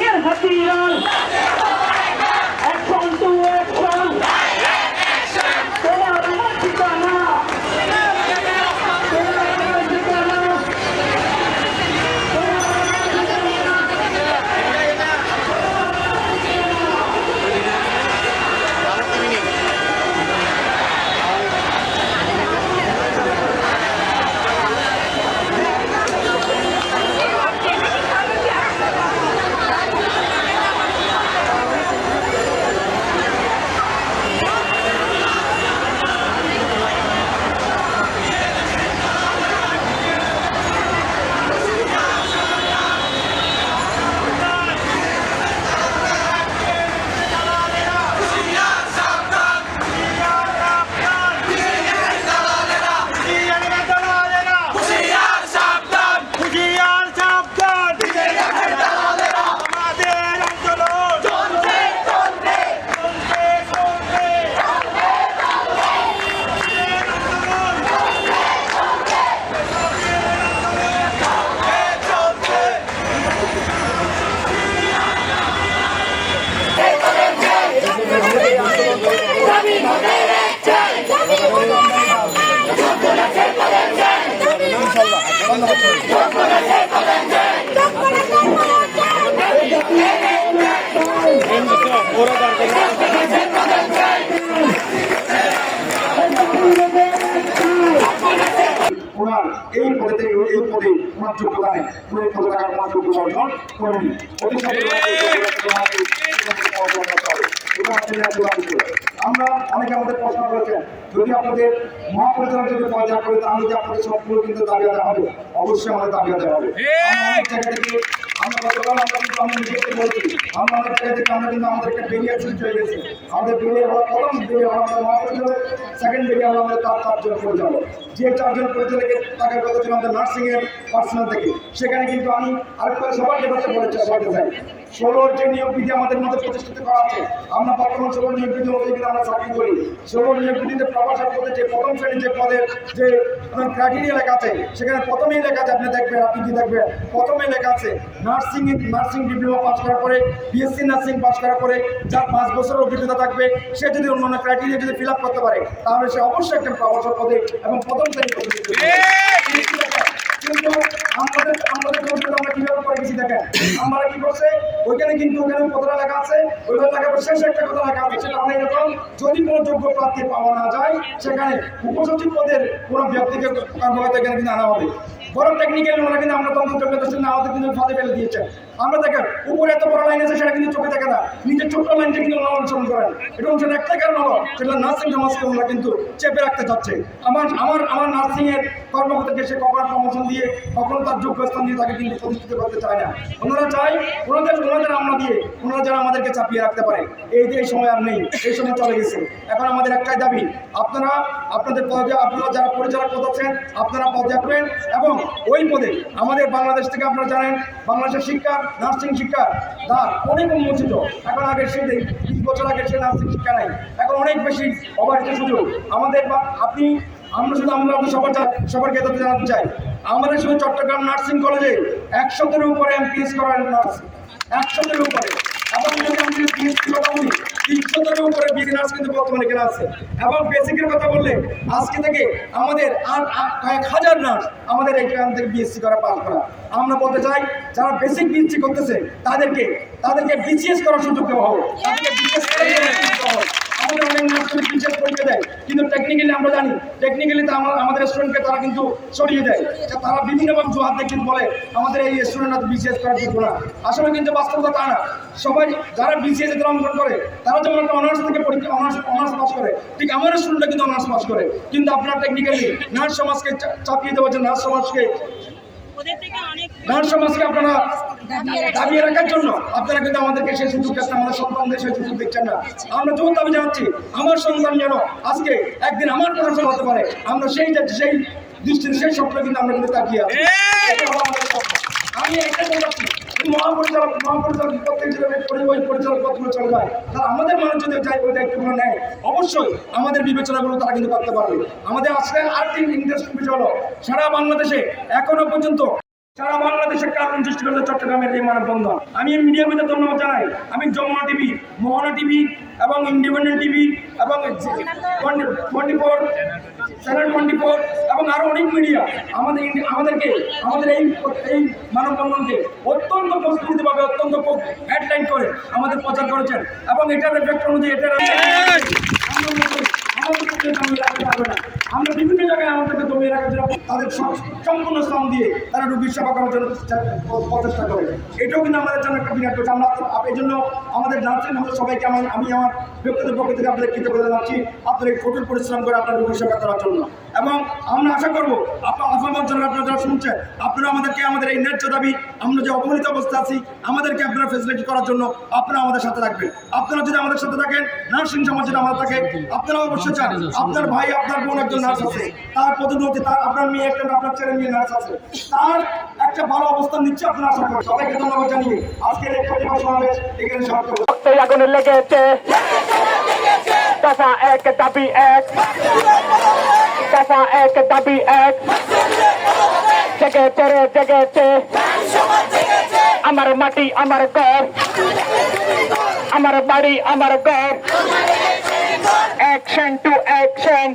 கலைஞர் சக்தியால் ওনার এই পদে এই পদে নেই উনি এই পদে থাকার ওনার যোগ্যতা আমরা অনেকে আমাদের প্রশ্ন করেছেন যদি আপনাদের মহাপরিচালক যদি পর্যায় করে তাহলে যে আপনাদের সবগুলো কিন্তু দাবি আদায় হবে? অবশ্যই আমাদের দাবি আদায় হবে। আমরা গতকাল কিন্তু আমরা নিজেকে বলছি আমরা অনেক জায়গা থেকে আমরা কিন্তু আমাদের একটা বেরিয়ার শুরু হয়ে গেছে। আমাদের বেরিয়ে হওয়ার প্রথম বেরিয়ে হওয়া আমাদের মহাপরিচালক সেকেন্ড বেরিয়ে হওয়া আমাদের তার চারজন পরিচালক যে চারজন পরিচালকের টাকার কথা ছিল আমাদের নার্সিং এর পার্সোনাল থেকে। সেখানে কিন্তু আমি আরেকটা সবাইকে কথা বলেছি চাই ষোলোর যে নিয়োগ বিধি আমাদের মধ্যে প্রতিষ্ঠিত করা আছে আমরা বর্তমান ষোলো নিয়োগ বিধি অনুযায়ী আমরা চাকরি করি। ষোলো নিয়োগ বিধিতে প্রবাসের পদে যে প্রথম শ্রেণির যে পদের যে ক্রাইটেরিয়া লেখা আছে সেখানে প্রথমেই লেখা আছে আপনি দেখবেন আপনি কি দেখবেন প্রথমে লেখা আছে নার্সিং নার্সিং ডিপ্লোমা পাস করার পরে বিএসসি নার্সিং পাস করার পরে যার পাঁচ বছরের অভিজ্ঞতা থাকবে সে যদি অন্যান্য ক্রাইটেরিয়া যদি ফিল আপ করতে পারে তাহলে সে অবশ্যই একটা প্রবাসের পদে এবং প্রথম শ্রেণির পদে। কিন্তু আমাদের আমাদের গেছি দেখেন। আমরা কি করছে? ওইখানে কিন্তু ওখানে কতটা লেখা আছে। ওইখানে লেখা শেষ একটা কথা লেখা আছে, সেটা আমরা এরকম, যদি কোনো যোগ্য প্রার্থী পাওয়া না যায়, সেখানে উপসচিব পদের কোনো ব্যক্তিকে কর্মকর্তা এখানে কিন্তু আনা হবে। বড় টেকনিক্যাল ওনারা কিন্তু আমরা তন্ত্র চক্র না আমাদের কিন্তু ফাঁদে ফেলে দিয়েছে। আমরা দেখেন, উপরে এত বড় লাইন আছে সেটা কিন্তু চোখে দেখে না। নিজের ছোট্ট লাইনটা কিন্তু ওনারা অনুসরণ করেন এটা অনুসরণ একটা কারণ হলো সেটা নার্সিং সমাজকে ওনারা কিন্তু চেপে রাখতে চাচ্ছে। আমার আমার আমার নার্সিং এর কর্মকর্তাকে সে কখনো প্রমোশন দিয়ে, কখনো তার যোগ্য স্থান দিয়ে তাকে কিন্তু প্রতিষ্ঠিত করতে চায় না। ওনারা চায়, ওনাদের ওনাদের আমরা দিয়ে, ওনারা যেন আমাদেরকে চাপিয়ে রাখতে পারে। এই যে এই সময় আর নেই, এই সময় চলে গেছে। এখন আমাদের একটাই দাবি, আপনারা, আপনাদের পদে, আপনারা যারা পরিচালক পদ আছেন, আপনারা পদত্যাগ করেন এবং ওই পদে আমাদের বাংলাদেশ থেকে আপনারা জানেন, বাংলাদেশের শিক্ষা নার্সিং শিক্ষা, তার অনেক উন্মোচিত। এখন আগে সেই বিশ বছর আগে সে নার্সিং শিক্ষা নাই এখন অনেক বেশি অবাধিত সুযোগ। আমাদের আপনি, আমরা শুধু আমরা সবার সবার ক্ষেত্রে জানাতে চাই। আমাদের শুধু চট্টগ্রাম নার্সিং কলেজে একশোতের উপরে এমপিএস করার নার্স একশোতের উপরে। এবং যদি আমি বলি উপরে কিন্তু বর্তমানে কেনা আছে। এবং বেসিকের কথা বললে, আজকে থেকে আমাদের আর কয়েক হাজার নার্স আমাদের এখান থেকে বিএসসি করা পাস করা। আমরা বলতে চাই, যারা বেসিক বিএসসি করতেছে, তাদেরকে তাদেরকে বিসিএস করার সুযোগ দেওয়া হবে তাদেরকে বিসিএস আমাদের অনেক নার্সিং টিচার পরীক্ষা দেয়। কিন্তু টেকনিক্যালি আমরা জানি টেকনিক্যালি তো আমাদের স্টুডেন্টকে তারা কিন্তু সরিয়ে দেয়। তারা বিভিন্নভাবে দিয়ে কিন্তু বলে আমাদের এই স্টুডেন্টরা বিসিএস করার যোগ্য না। আসলে কিন্তু বাস্তবতা তা না। সবাই যারা বিসিএস এতে অংশগ্রহণ করে তারা যেমন একটা অনার্স থেকে পরীক্ষা অনার্স অনার্স পাস করে ঠিক আমার স্টুডেন্টরা কিন্তু অনার্স পাস করে। কিন্তু আপনারা টেকনিক্যালি নার্স সমাজকে চাপিয়ে দেওয়ার জন্য নার্স সমাজকে নার্স সমাজকে আপনারা দাবিয়ে রাখা রাখার জন্য আপনারা কিন্তু আমাদেরকে সেই সুযোগ দিচ্ছেন আমাদের সন্তানদের সেই সুযোগ দিচ্ছেন না। আমরা জোর দাবি জানাচ্ছি আমার সন্তান যেন আজকে একদিন আমার প্রশাসন হতে পারে। আমরা সেই সেই দৃষ্টিতে সেই স্বপ্ন কিন্তু আমরা কিন্তু তাকিয়ে আছি। আমি বলছি মহাপরিচালক মহাপরিচালক প্রত্যেক জেলায় পরিবহন পরিচালক পদগুলো চলে যায় তারা আমাদের মানুষ যদি চাই ওই দায়িত্বগুলো নেয় অবশ্যই আমাদের বিবেচনাগুলো তারা কিন্তু করতে পারবে। আমাদের আজকে আর্থিক ইন্টারেস্টিং বিষয় হলো সারা বাংলাদেশে এখনও পর্যন্ত সারা বাংলাদেশে কারণ সৃষ্টি করেছে চট্টগ্রামের এই মানববন্ধন। আমি মিডিয়া মিডিয়া ধন্যবাদ জানাই। আমি যমুনা টিভি, মোহনা টিভি এবং ইন্ডিপেন্ডেন্ট টিভি এবং twenty four, channel twenty four এবং আরও অনেক মিডিয়া আমাদের আমাদেরকে, আমাদের এই এই মানববন্ধনকে অত্যন্ত প্রস্তুতিভাবে অত্যন্ত হেডলাইন করে আমাদের প্রচার করেছেন এবং এটার রেফেক্ট অনুযায়ী এটার আমরা বিভিন্ন জায়গায় আমাদেরকে জমিয়ে রাখার জন্য তাদের সম্পূর্ণ শ্রম দিয়ে তারা রুগীর সেবা করার জন্য প্রচেষ্টা করে। এটাও কিন্তু আমাদের জন্য একটা বিরাট কথা আমরা এই জন্য আমাদের জানাচ্ছেন আমাদের সবাইকে আমার আমি আমার ব্যক্তিগত পক্ষ থেকে আপনাদের কৃতজ্ঞতা জানাচ্ছি আপনাদের কঠোর পরিশ্রম করে আপনার রোগীর সেবা করার জন্য। এবং আমরা আশা করব আপনার আহ্বান আপনারা যারা শুনছেন, আপনারা আমাদেরকে, আমাদের এই ন্যায্য দাবি, আমরা যে অবহেলিত অবস্থা আছি, আমাদেরকে আপনারা ফেসিলিটি করার জন্য আপনারা আমাদের সাথে থাকবেন। আপনারা যদি আমাদের সাথে থাকেন, নার্সিং সমাজ যদি আমাদের থাকে আপনারা অবশ্যই চান। আপনার ভাই, আপনার বোন একজন নার্স আছে, তার পদোন্নতি, তার আপনার মেয়ে একটা আপনার ছেলে মেয়ে নার্স আছে, তার একটা ভালো অবস্থান নিচ্ছে আপনারা আশা করেন সবাইকে ধন্যবাদ জানিয়ে আজকের এই প্রতিবাদ সমাবেশ এখানে সমাপ্ত। লেগেছে। দফা এক, দাবি এক। দফা এক, দাবি এক। জেগেছে রে জেগেছে। আমার মাটি আমার ঘর। আমার বাড়ি আমার ঘর। Action to action